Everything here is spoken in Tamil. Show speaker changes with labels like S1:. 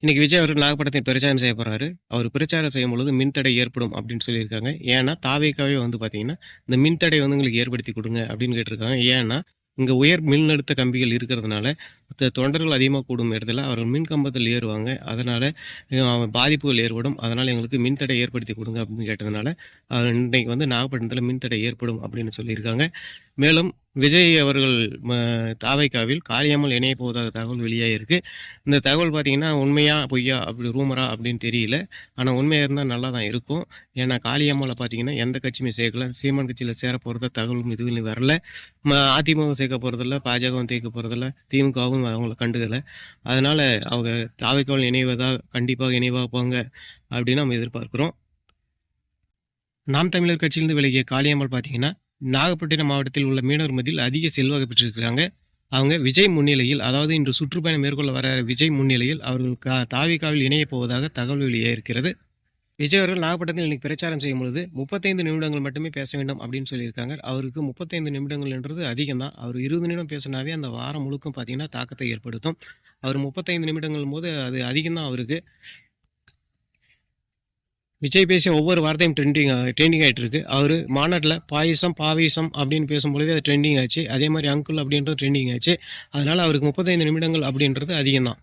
S1: இன்னைக்கு விஜய் அவர்கள் நாகப்பட்டினத்தை பிரச்சாரம் செய்ய போறாரு. அவர் பிரச்சாரம் செய்யும் பொழுது மின்தடை ஏற்படும் அப்படின்னு சொல்லியிருக்காங்க. ஏன்னா, தாவேக்காவே வந்து பார்த்தீங்கன்னா, இந்த மின்தடை வந்து உங்களுக்கு ஏற்படுத்தி கொடுங்க அப்படின்னு கேட்டிருக்காங்க. ஏன்னா, இங்க உயர் மின்னழுத்த கம்பிகள் இருக்கிறதுனால, தொண்டர்கள் அதிகமாக கூடும் இடத்துல அவர்கள் மின் கம்பத்தில் ஏறுவாங்க. அதனால் பாதிப்புகள் ஏற்படும். அதனால் எங்களுக்கு மின்தடை ஏற்படுத்தி கொடுங்க அப்படின்னு கேட்டதுனால, இன்றைக்கு வந்து வந்து மின் மின்தடை ஏற்படும் அப்படின்னு சொல்லியிருக்காங்க. மேலும் விஜய் அவர்கள் தாவைக்காவில் தாவேக்காவில் காளியம்மாள் போவதாக தகவல் வெளியாகிருக்கு இந்த தகவல் பார்த்தீங்கன்னா, உண்மையா? பொய்யா? அப்படி ரூமரா? அப்படின்னு தெரியல. ஆனால் உண்மையாக இருந்தால் நல்லா தான் இருக்கும். ஏன்னா காளியம்மாவில் பார்த்தீங்கன்னா, எந்த கட்சியுமே சேர்க்கல. சீமான் கட்சியில் சேர போகிறத தகவலும் இதுவும் வரல. ம அதிமுக சேர்க்க போகிறதில்ல பாஜகவும் சேர்க்க போகிறதில்ல திமுகவும் அவங்கள கண்டுக்கலை. அதனால் அவங்க தாவேக்காவில் இணைவதாக கண்டிப்பாக இணைவாப்பாங்க அப்படின்னு நம்ம எதிர்பார்க்குறோம். நாம் தமிழர் கட்சியிலிருந்து விலகிய காளியம்மாள் பார்த்தீங்கன்னா, நாகப்பட்டினம் மாவட்டத்தில் உள்ள மீனவர் மத்தியில் அதிக செல்வாக்கு பெற்றிருக்கிறாங்க. அவங்க விஜய் முன்னிலையில் அதாவது இன்று சுற்றுப்பயணம் மேற்கொள்ள வர விஜய் முன்னிலையில் அவர்கள் க தாவேக்காவில் இணையப் போவதாக தகவல் இருக்கிறது விஜய் அவர்கள் நாகப்பட்டினத்தில் இன்னைக்கு பிரச்சாரம் செய்யும் பொழுது 35 நிமிடங்கள் மட்டுமே பேச வேண்டும் அப்படின்னு சொல்லியிருக்காங்க. அவருக்கு 35 நிமிடங்கள்ன்றது அதிகம் தான். அவர் 20 நிமிடம் பேசினாவே அந்த வாரம் முழுக்கும் பார்த்தீங்கன்னா, தாக்கத்தை ஏற்படுத்தும். அவர் முப்பத்தைந்து நிமிடங்கள் போது அது அதிகம் தான் அவருக்கு. விஜய் பேசிய ஒவ்வொரு வார்த்தையும் ட்ரெண்டிங் ட்ரெண்டிங் ஆயிட்டு இருக்கு. அவரு மாநாட்டில் பாயிசம், பாவிசம் அப்படின்னு பேசும்பொழுதே அது ட்ரெண்டிங் ஆச்சு. அதே மாதிரி அங்குள் அப்படின்றது ட்ரெண்டிங் ஆச்சு. அதனால் அவருக்கு 35 நிமிடங்கள் அப்படின்றது அதிகம் தான்.